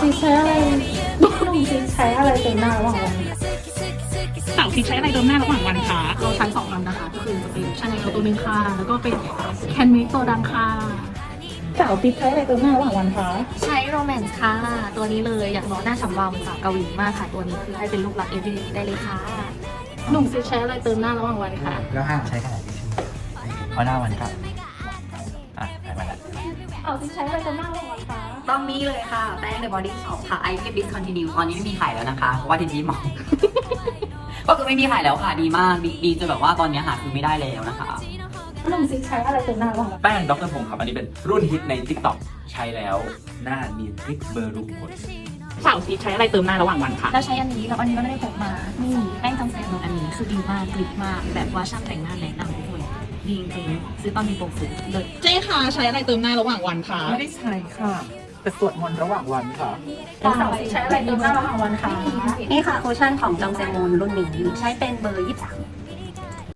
ซีใช้อะไรหนุ่มซีใช้อะไรเต็มหน้าระหว่างวันสาวซีใช้อะไรเติมหน้าระหว่างวันคะเราใช้สองอันนะคะ ก็คือจะเป็นชาแนลตัวหนึ่งค่ะ แล้วก็เป็นแคนมิตัวดังค่ะ สาวซีใช้อะไรเต็มหน้าระหว่างวันคะใช้โรแมนต์ค่ะ ตัวนี้เลยอยากบอกหน้าฉ่ำวาวเหมือนสาวเกาหลีมากค่ะ ตัวนี้คือให้เป็นลูกรักเอวีได้เลยค่ะ หนุ่มซีใช้อะไรเติมหน้าระหว่างวันคะแล้วห้ามใช้กระดาษทิชชู่เพราะหน้ามันครับอะไปมาแล้วสาวซีใช้อะไรเติมหน้าระหว่างวันคะ ต้องนี้เลยค่ะ แป้ง The Body Shop ค่ะ I Keep Discontinue ตอนนี้ไม่มีขายแล้วนะคะเพราะว่าทีนี้มองก็คือไม่มีขายแล้วค่ะดีมากดีดีจนแบบว่าตอนนี้หาซื้อไม่ได้แล้วนะคะหนุ่มซีใช้อะไรเติมหน้าระหว่างวันแป้งดรพงศ์ครับอันนี้เป็นรุ่นฮิตใน t ิ k t o k ใช้แล้วหน้าเนียนคลิกเบอร์รูขุมขนสาวซีใช้อะไรเติมหน้าระหว่างวันคะแล้วใช้อันนี้แล้วอันนี้ก็ไม่ได้พกมานี่แป้งจำเซนอันนี้คือดีมากกริบมาก แบบว่าช่างแต่งหน้าแนะนำทุกคนดีจริงๆซื้อตอนมีโปรโมชั่นเลยเจ๊ค่ะใช้อะไรเติมหน้าระหว่างวันคะไม่ได้ใช้ค่ะ แต่สวดมนต์ระหว่างวันค่ะสาวซีใช้อะไรเติมหน้าระหว่างวันคะนี่ค่ะคุชชั่นของจองเซมูนรุ่นนี้ใช้เป็นเบอร์ 23